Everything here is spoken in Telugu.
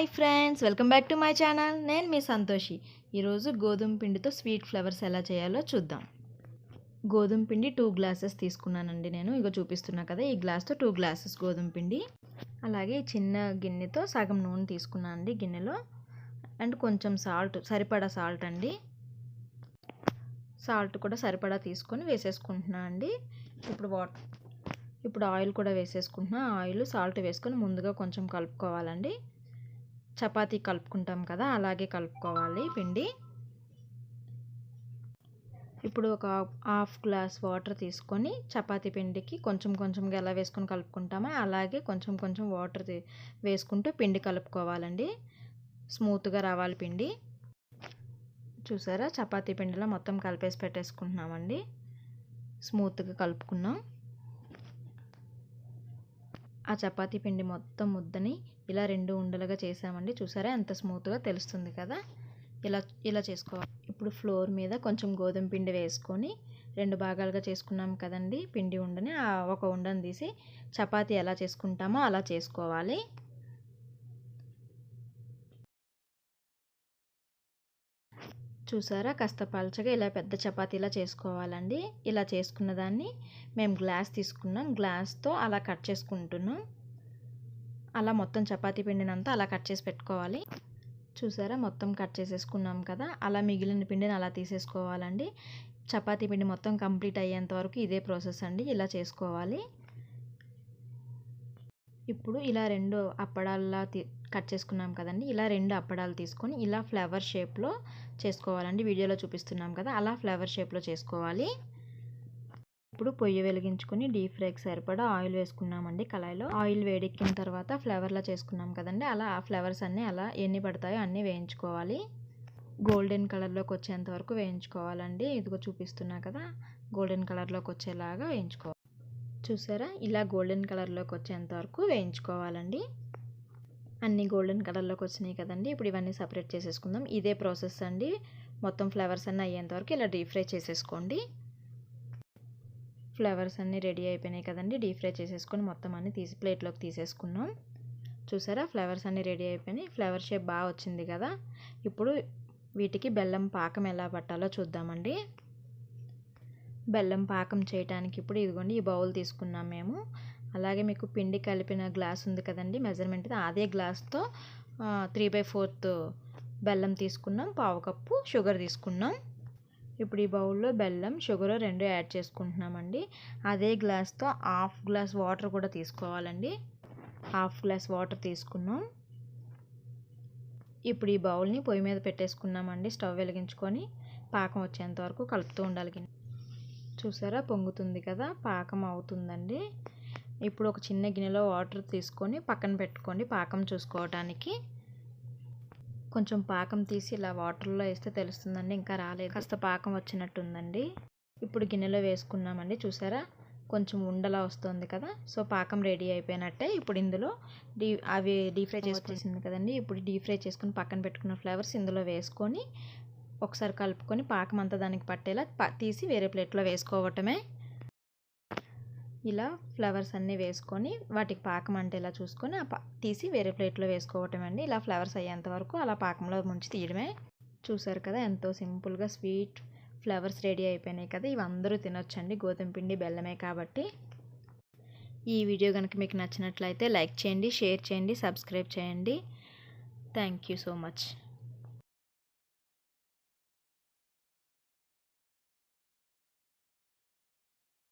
Hi friends welcome back to my channel. నేను మీ సంతోషి. ఈరోజు గోధుమ పిండితో స్వీట్ ఫ్లవర్స్ ఎలా చేయాలో చూద్దాం. గోధుమ పిండి టూ గ్లాసెస్ తీసుకున్నానండి నేను. ఇగో చూపిస్తున్నా కదా ఈ గ్లాస్తో టూ గ్లాసెస్ గోధుమ పిండి. అలాగే చిన్న గిన్నెతో సగం నూనె తీసుకున్నాను అండి గిన్నెలో. అండ్ కొంచెం సాల్ట్ సరిపడా సాల్ట్ అండి. సాల్ట్ కూడా సరిపడా తీసుకొని వేసేసుకుంటున్నా అండి. ఇప్పుడు వాటర్ ఇప్పుడు ఆయిల్ కూడా వేసేసుకుంటున్నా. ఆయిల్ సాల్ట్ వేసుకొని ముందుగా కొంచెం కలుపుకోవాలండి. చపాతీ కలుపుకుంటాం కదా అలాగే కలుపుకోవాలి పిండి. ఇప్పుడు ఒక హాఫ్ గ్లాస్ వాటర్ తీసుకొని చపాతీ పిండికి కొంచెం కొంచెంగా ఎలా వేసుకొని కలుపుకుంటామో అలాగే కొంచెం కొంచెం వాటర్ వేసుకుంటూ పిండి కలుపుకోవాలండి. స్మూత్గా రావాలి పిండి. చూసారా? చపాతీ పిండిలో మొత్తం కలిపేసి పెట్టేసుకుంటున్నామండి. స్మూత్గా కలుపుకున్నాం. ఆ చపాతీ పిండి మొత్తం ముద్దని ఇలా రెండు ఉండలుగా చేసామండి. చూసారా? ఎంత స్మూత్గా తెలుస్తుంది కదా? ఇలా ఇలా చేసుకోవాలి. ఇప్పుడు ఫ్లోర్ మీద కొంచెం గోధుమ పిండి వేసుకొని రెండు భాగాలుగా చేసుకున్నాం కదండి. పిండి ఉండని ఆ ఒక ఉండని తీసి చపాతీ ఎలా చేసుకుంటామో అలా చేసుకోవాలి. చూసారా? కాస్త పలచగా ఇలా పెద్ద చపాతీలా చేసుకోవాలండి. ఇలా చేసుకున్న దాన్ని మేము గ్లాస్ తీసుకున్నాం. గ్లాస్తో అలా కట్ చేసుకుంటున్నాం. అలా మొత్తం చపాతీ పిండినంతా అలా కట్ చేసి పెట్టుకోవాలి. చూసారా? మొత్తం కట్ చేసేసుకున్నాం కదా. అలా మిగిలిన పిండిని అలా తీసేసుకోవాలండి. చపాతీ పిండి మొత్తం కంప్లీట్ అయ్యేంత వరకు ఇదే ప్రాసెస్ అండి. ఇలా చేసుకోవాలి. ఇప్పుడు ఇలా రెండు అప్పడాల్లా కట్ చేసుకున్నాం కదండి. ఇలా రెండు అప్పడాలు తీసుకొని ఇలా ఫ్లవర్ షేప్లో చేసుకోవాలండి. వీడియోలో చూపిస్తున్నాం కదా అలా ఫ్లవర్ షేప్లో చేసుకోవాలి. ఇప్పుడు పొయ్యి వెలిగించుకొని డీప్ ఫ్రైకి సరిపడా ఆయిల్ వేసుకున్నామండి కళాయిలో. ఆయిల్ వేడెక్కిన తర్వాత ఫ్లేవర్లా చేసుకున్నాం కదండి. అలా ఆ ఫ్లవర్స్ అన్నీ అలా ఎన్ని పడతాయో అన్నీ వేయించుకోవాలి. గోల్డెన్ కలర్లోకి వచ్చేంత వరకు వేయించుకోవాలండి. ఇదిగో చూపిస్తున్నా కదా గోల్డెన్ కలర్లోకి వచ్చేలాగా వేయించుకోవాలి చూసారా? ఇలా గోల్డెన్ కలర్లోకి వచ్చేంత వరకు వేయించుకోవాలండి. అన్నీ గోల్డెన్ కలర్లోకి వచ్చినాయి కదండి. ఇప్పుడు ఇవన్నీ సపరేట్ చేసేసుకుందాం. ఇదే ప్రాసెస్ అండి. మొత్తం ఫ్లవర్స్ అన్నీ అయ్యేంత వరకు ఇలా డీప్ ఫ్రై చేసేసుకోండి. ఫ్లవర్స్ అన్నీ రెడీ అయిపోయినాయి కదండి. డీప్ ఫ్రై చేసేసుకొని మొత్తం అన్నీ తీసి ప్లేట్లోకి తీసేసుకున్నాం. చూసారా? ఫ్లవర్స్ అన్నీ రెడీ అయిపోయినాయి. ఫ్లవర్ షేప్ బాగా వచ్చింది కదా. ఇప్పుడు వీటికి బెల్లం పాకం ఎలా పట్టాలో చూద్దామండి. బెల్లం పాకం చేయడానికి ఇప్పుడు ఇదిగోండి ఈ బౌల్ తీసుకున్నాం మేము. అలాగే మీకు పిండి కలిపిన గ్లాస్ ఉంది కదండి మెజర్మెంట్ అదే గ్లాస్తో త్రీ బై ఫోర్త్ బెల్లం తీసుకున్నాం పావు కప్పు షుగర్ తీసుకున్నాం. ఇప్పుడు ఈ బౌల్లో బెల్లం షుగర్ రెండు యాడ్ చేసుకుంటున్నామండి. అదే గ్లాస్తో హాఫ్ గ్లాస్ వాటర్ కూడా తీసుకోవాలండి. హాఫ్ గ్లాస్ వాటర్ తీసుకున్నాం. ఇప్పుడు ఈ బౌల్ని పొయ్యి మీద పెట్టేసుకున్నామండి స్టవ్ వెలిగించుకొని. పాకం వచ్చేంత వరకు కలుపుతూ ఉండాలి చూసారా? పొంగుతుంది కదా? పాకం అవుతుందండి. ఇప్పుడు ఒక చిన్న గిన్నెలో వాటర్ తీసుకొని పక్కన పెట్టుకోండి పాకం చూసుకోవడానికి కొంచెం పాకం తీసి ఇలా వాటర్లో వేస్తే తెలుస్తుందండి ఇంకా రాలేదు. కాస్త పాకం వచ్చినట్టుందండి. ఇప్పుడు గిన్నెలో వేసుకున్నామండి చూసారా? కొంచెం ఉండలా వస్తుంది కదా? సో పాకం రెడీ అయిపోయినట్టే. ఇప్పుడు ఇందులో డీ అవి డీప్ ఫ్రై చేసుకొచ్చింది కదండి ఇప్పుడు డీప్ ఫ్రై చేసుకుని పక్కన పెట్టుకున్న ఫ్లేవర్స్ ఇందులో వేసుకొని ఒకసారి కలుపుకొని పాకం అంతా దానికి పట్టేలా తీసి వేరే ప్లేట్లో వేసుకోవటమే. ఇలా ఫ్లవర్స్ అన్నీ వేసుకొని వాటికి పాకం అంటే చూసుకొని చూసుకొని తీసి వేరే ప్లేట్లో వేసుకోవటం అండి. ఇలా ఫ్లవర్స్ అయ్యేంత వరకు అలా పాకంలో ముంచి తీయడమే. చూసారు కదా ఎంతో సింపుల్గా స్వీట్ ఫ్లవర్స్ రెడీ అయిపోయినాయి కదా. ఇవి అందరూ తినొచ్చండి. గోధుమ పిండి బెల్లమే కాబట్టి. ఈ వీడియో కనుక మీకు నచ్చినట్లయితే లైక్ చేయండి షేర్ చేయండి సబ్స్క్రైబ్ చేయండి. Thank you so much.